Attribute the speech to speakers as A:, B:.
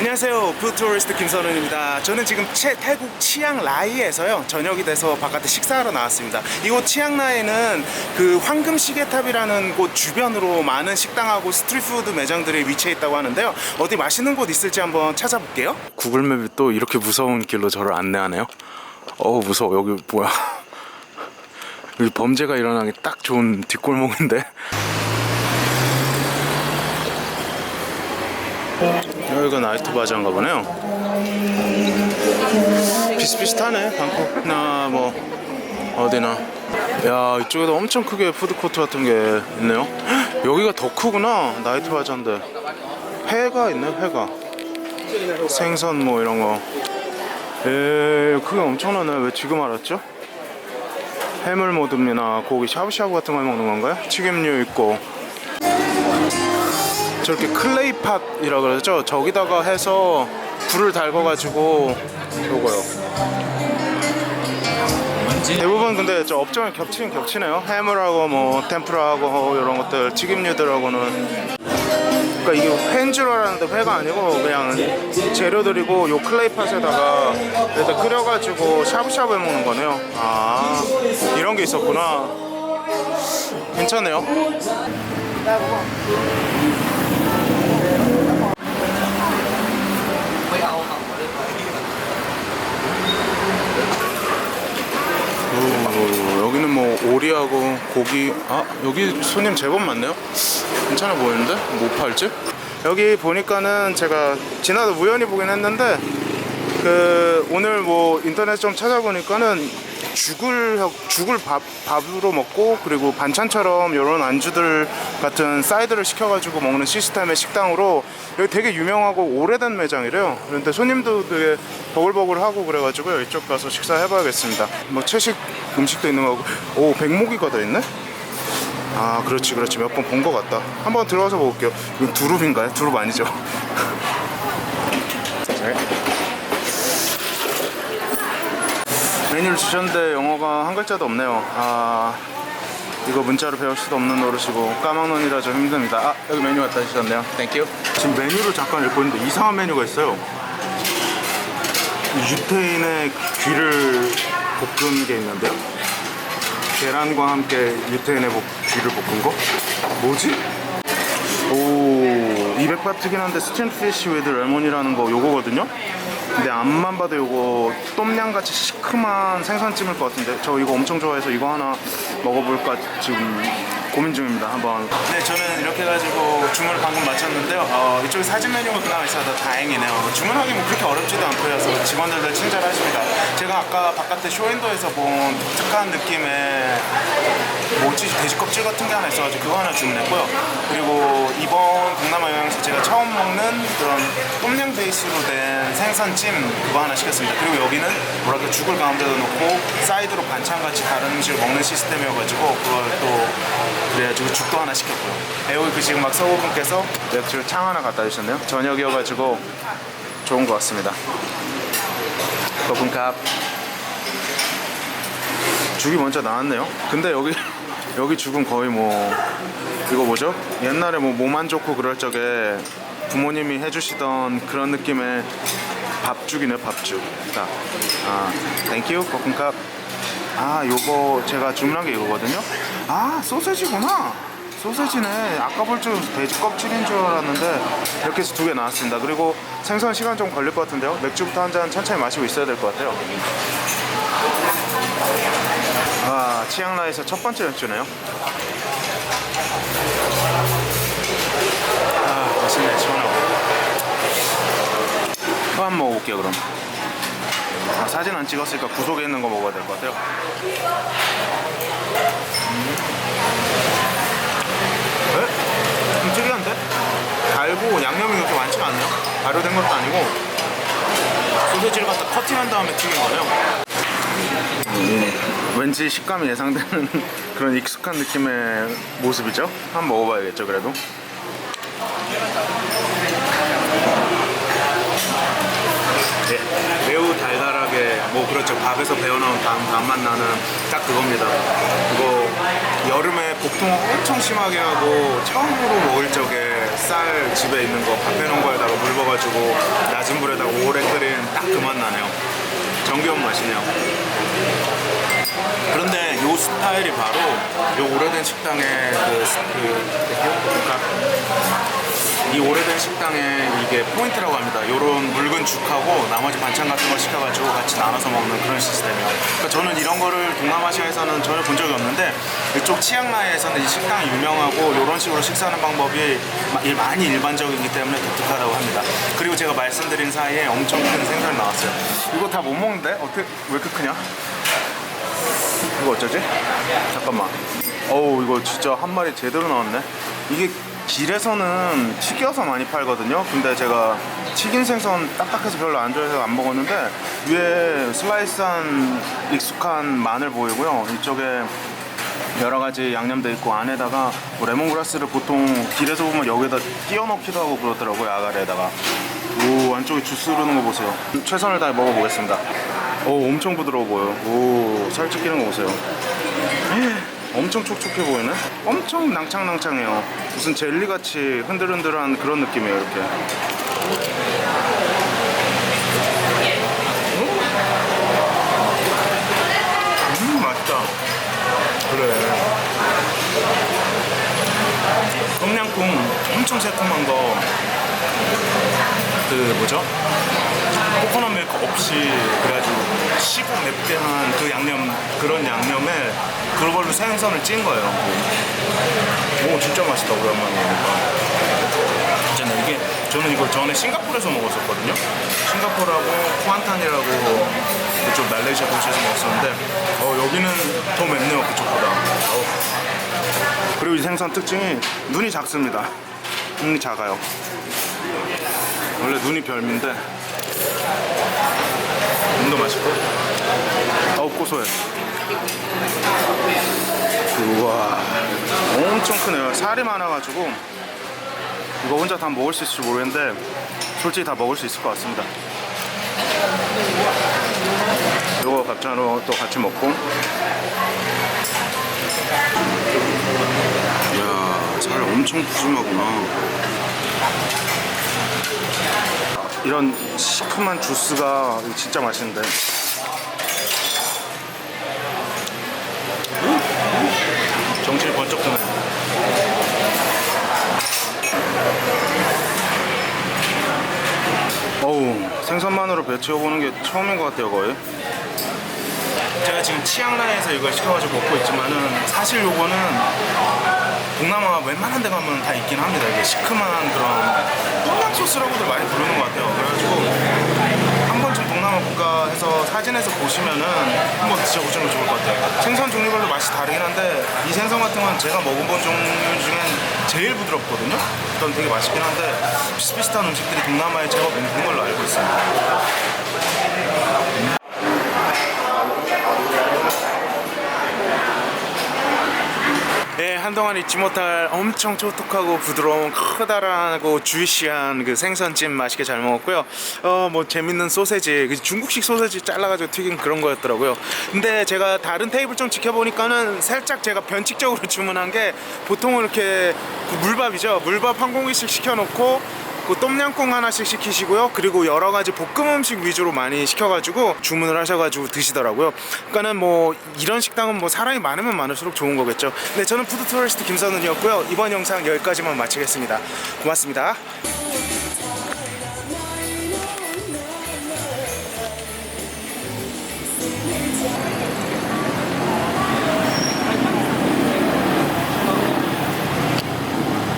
A: 안녕하세요. 푸투리스트 김선훈입니다. 저는 지금 채- 태국 치앙라이에서요. 저녁이 돼서 바깥에 식사하러 나왔습니다. 이곳 치앙라이는 그 황금 시계탑이라는 곳 주변으로 많은 식당하고 스트리트푸드 매장들이 위치해 있다고 하는데요. 어디 맛있는 곳 있을지 한번 찾아볼게요. 구글맵이 또 이렇게 무서운 길로 저를 안내하네요. 어우 무서워. 여기 뭐야? 여기 범죄가 일어나기 딱 좋은 뒷골목인데. 여기가 나이트 바자인가 보네요. 비슷비슷하네 방콕나 뭐 어디나. 야 이쪽에도 엄청 크게 푸드코트 같은 게 있네요. 헉, 여기가 더 크구나 나이트 바자인데 회가 있네 회가. 생선 뭐 이런 거. 에 그게 엄청나네 왜 지금 알았죠? 해물 모듬이나 고기 샤브샤브 같은 걸 먹는 건가요? 튀김류 있고 저렇게 클레이팟이라 그러죠. 저기다가 해서 불을 달궈가지고 요거요. 대부분 근데 저 업종이 겹치긴 겹치네요. 해물하고 뭐 템프라하고 이런 것들 튀김류들하고는. 그러니까 이게 회인 줄 알았는데 회가 아니고 그냥 재료들이고 요 클레이팟에다가 일단 끓여가지고 샤브샤브 해먹는 거네요. 아 이런 게 있었구나. 괜찮네요. 오, 여기는 뭐 오리하고 고기 아 여기 손님 제법 많네요? 괜찮아 보이는데? 뭐 팔지? 여기 보니까는 제가 지나다 우연히 보긴 했는데 그 오늘 뭐 인터넷 좀 찾아보니까는 죽을 하- 죽을 밥 밥으로 먹고 그리고 반찬처럼 이런 안주들 같은 사이드를 시켜가지고 먹는 시스템의 식당으로 여기 되게 유명하고 오래된 매장이래요. 그런데 손님도 되게 버글버글하고 그래가지고 이쪽 가서 식사해봐야겠습니다. 뭐 채식 음식도 있는 거고 오 백목이가 더 있네. 아 그렇지 그렇지 몇 번 본 것 같다. 한번 들어가서 먹을게요. 이건 두릅인가요? 두릅 아니죠? 네. 메뉴를 주셨는데 영어가 한 글자도 없네요. 아 이거 문자로 배울 수도 없는 노릇이고 까막눈이라 좀 힘듭니다. 아 여기 메뉴 갖다 주셨네요. 땡큐. 지금 메뉴를 잠깐 읽고 있는데 이상한 메뉴가 있어요. 유태인의 귀를 볶은 게 있는데요. 계란과 함께 유태인의 볶- 귀를 볶은 거? 뭐지? 오, 200바 트긴 한데 스팀피쉬 위드 레몬이라는 거 요거거든요. 근데 앞만 봐도 요거 똠양같이 시큼한 생선찜일 것 같은데 저 이거 엄청 좋아해서 이거 하나 먹어볼까 지금 고민 중입니다. 한번. 네, 저는 이렇게 해가지고 주문을 방금 마쳤는데요. 어, 이쪽에 사진 메뉴가 그나마 있어서 다행이네요. 주문하기 뭐 그렇게 어렵지도 않고요. 그래서 직원들도 친절하십니다. 제가 아까 바깥에 쇼윈도에서 본 독특한 느낌의 뭐지 돼지 껍질 같은 게 하나 있어가지고 그거 하나 주문했고요. 그리고 이번 동남아 여행에서 제가 처음 먹는 그런 똠양 베이스로 된 생선찜 그거 하나 시켰습니다. 그리고 여기는 뭐랄까 죽을 가운데다 놓고 사이드로 반찬같이 다른 음식을 먹는 시스템이어가지고 그걸 또 그래가지고 죽도 하나 시켰고요. 여기 그 지금 막 서버분께서 맥주 창 하나 갖다 주셨네요. 저녁이어가지고 좋은 것 같습니다. 거분캅 죽이 먼저 나왔네요. 근데 여기 여기 죽은 거의 뭐 이거 뭐죠? 옛날에 뭐 몸 안 좋고 그럴 적에 부모님이 해주시던 그런 느낌의 밥죽이네 밥죽. 딱. 아, 땡큐 볶음밥. 아, 요거 제가 주문한 게 이거거든요. 아, 소세지구나. 소세지네. 아까 볼 줄 돼지 껍질인 줄 알았는데 이렇게 해서 두 개 나왔습니다. 그리고 생선 시간 좀 걸릴 것 같은데요. 맥주부터 한 잔 천천히 마시고 있어야 될 것 같아요. 아, 치앙라이에서 첫 번째 맥주네요. 아, 맛있네, 시원하고. 또한번 먹어볼게요, 그럼. 아, 사진 안 찍었으니까 구석에 있는 거 먹어야 될 것 같아요. 음. 에? 좀 특이한데? 달고 양념이 그렇게 많지가 않네요. 발효된 것도 아니고 소세지를 갖다 커팅한 다음에 튀긴 거네요. 왠지 식감이 예상되는 그런 익숙한 느낌의 모습이죠. 한번 먹어봐야겠죠, 그래도. 네, 매우 달달하게 뭐 그렇죠 밥에서 배어나온 단, 단맛 나는 딱 그겁니다 이거 여름에 복통 엄청 심하게 하고 처음으로 먹을 적에 쌀 집에 있는 거 밥 해놓은 거에다가 물 부어가지고 낮은 불에다가 오래 끓인 딱 그 맛 나네요. 정겨운 맛이네요. 그런데 요 스타일이 바로 요 오래된 식당의 그, 스- 그 이 오래된 식당의 이게 포인트라고 합니다. 요런 묽은 죽하고 나머지 반찬 같은 걸 시켜가지고 같이 나눠서 먹는 그런 시스템이에요. 그러니까 저는 이런 거를 동남아시아에서는 전혀 본 적이 없는데 이쪽 치앙마이에서는 이 식당이 유명하고 이런 식으로 식사하는 방법이 많이 일반적이기 때문에 독특하다고 합니다. 그리고 제가 말씀드린 사이에 엄청 큰 생선이 나왔어요. 이거 다 못 먹는데? 어떻게 왜 이렇게 크냐? 이거 어쩌지? 잠깐만. 어우 이거 진짜 한 마리 제대로 나왔네. 이게 길에서는 튀겨서 많이 팔거든요. 근데 제가 튀긴 생선 딱딱해서 별로 안 좋아해서 안 먹었는데 위에 슬라이스한 익숙한 마늘 보이고요. 이쪽에 여러 가지 양념돼 있고 안에다가 뭐 레몬그라스를 보통 길에서 보면 여기다 끼워 넣기도 하고 그러더라고요 아가리에다가. 오 안쪽에 주스 흐르는 거 보세요. 최선을 다해 먹어보겠습니다. 오 엄청 부드러워 보여 오 살짝 끼는 거 보세요 엄청 촉촉해 보이네? 엄청 낭창낭창해요. 무슨 젤리같이 흔들흔들한 그런 느낌이에요 이렇게. 음 맛있다. 그래. 똠양꿍 엄청 새콤한 거 그 뭐죠? 코코넛 밀크 없이 그래가지고 시고 맵게 한 그 양념 그런 양념에 그걸로 생선을 찐 거예요. 오 진짜 맛있다 오랜만에 먹으니까. 진짜 이게 저는 이거 전에 싱가포르에서 먹었었거든요. 싱가포르하고 쿠안탄이라고 그쪽 말레이시아 도시에서 먹었었는데 어, 여기는 더 맵네요 그쪽보다. 어우. 그리고 이 생선 특징이 눈이 작습니다. 눈이 작아요. 원래 눈이 별미인데 눈도 맛있고 어우 고소해. 우와 엄청 크네요. 살이 많아가지고 이거 혼자 다 먹을 수 있을지 모르겠는데 솔직히 다 먹을 수 있을 것 같습니다. 이거 갑자로 또 같이 먹고. 이야 살 엄청 푸짐하구나 이런 시큼한 주스가 진짜 맛있는데. 정신이 번쩍 드네. 어우 생선만으로 배 채워보는 게 처음인 것 같아요 거의. 제가 지금 치앙라이에서 이걸 시켜가지고 먹고 있지만은 사실 요거는 동남아 웬만한 데 가면 다 있긴 합니다. 이게 시큼한 그런 똠양 소스라고도 많이 부르는 것 같아요. 그래가지고 한 번쯤 동남아 국가에서 사진에서 보시면은 한번 드셔보시는 게 좋을 것 같아요. 생선 종류별로 맛이 다르긴 한데 이 생선 같은 건 제가 먹어본 종류 중엔 제일 부드럽거든요. 그럼 되게 맛있긴 한데 비슷비슷한 음식들이 동남아에 제법 있는 걸로 알고 있습니다. 한동안 잊지 못할 엄청 촉촉하고 부드러운 커다랗고 주시한 그 생선찜 맛있게 잘 먹었고요. 어, 뭐 재밌는 소세지, 그 중국식 소세지 잘라가지고 튀긴 그런 거였더라고요. 근데 제가 다른 테이블 좀 지켜보니까는 살짝 제가 변칙적으로 주문한 게 보통은 이렇게 그 물밥이죠. 물밥 한 공기씩 시켜놓고 그 똠양꿍 하나씩 시키시고요. 그리고 여러 가지 볶음 음식 위주로 많이 시켜가지고 주문을 하셔가지고 드시더라고요. 그러니까는 뭐 이런 식당은 뭐 사람이 많으면 많을수록 좋은 거겠죠. 네, 저는 푸드 투어리스트 김선훈이었고요. 이번 영상 여기까지만 마치겠습니다. 고맙습니다.